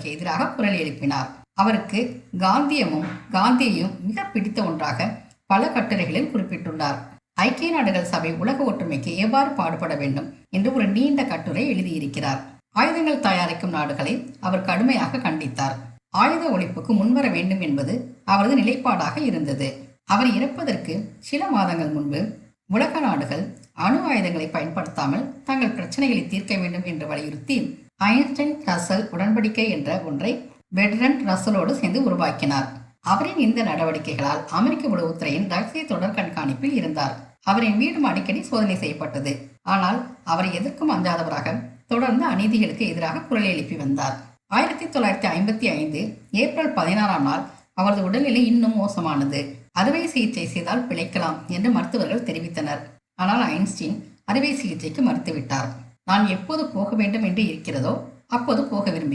கொள்கைகளுக்கு எதிராக குரல் எழுப்பினார். அவருக்கு காந்தியமும் காந்தியையும் மிக பிடித்த ஒன்றாக பல கட்டுரைகளில் குறிப்பிட்டுள்ளார். ஐக்கிய நாடுகள் சபை உலக ஒற்றுமைக்கு எவ்வாறு பாடுபட வேண்டும் என்று ஒரு நீண்ட கட்டுரை எழுதியிருக்கிறார். ஆயுதங்கள் தயாரிக்கும் நாடுகளை அவர் கடுமையாக கண்டித்தார். ஆயுத ஒழிப்புக்கு முன்வர வேண்டும் என்பது அவரது நிலைப்பாடாக இருந்தது. அவர் இறப்பதற்கு சில மாதங்கள் முன்பு உலக நாடுகள் அணு ஆயுதங்களை பயன்படுத்தாமல் தங்கள் பிரச்சனைகளை தீர்க்க வேண்டும் என்று வலியுறுத்தி ஐன்ஸ்டைன் ரசல் உடன்படிக்கை என்ற ஒன்றை பெட்ரன் ரசலோடு சேர்ந்து உருவாக்கினார். அவரின் இந்த நடவடிக்கைகளால் அமெரிக்க உளவுத்துறையின் ரகசிய தொடர் கண்காணிப்பில் இருந்தார். அவரின் வீடும் அடிக்கடி சோதனை செய்யப்பட்டது. ஆனால் அவரை எதிர்க்கும் அஞ்சாதவராக தொடர்ந்து அநீதிகளுக்கு எதிராக குரல் எழுப்பி வந்தார். ஆயிரத்தி தொள்ளாயிரத்தி ஐம்பத்தி ஐந்து ஏப்ரல் பதினாறாம் நாள் அவரது உடல்நிலை இன்னும் மோசமானது. அறுவை சிகிச்சை செய்தால் பிழைக்கலாம் என்று மருத்துவர்கள் தெரிவித்தனர். ஆனால் ஐன்ஸ்டீன் அறுவை சிகிச்சைக்கு மறுத்துவிட்டார். நான் எப்போது போக வேண்டும் என்று இருக்கிறதோ அப்போது போக விரும்புகிறேன்.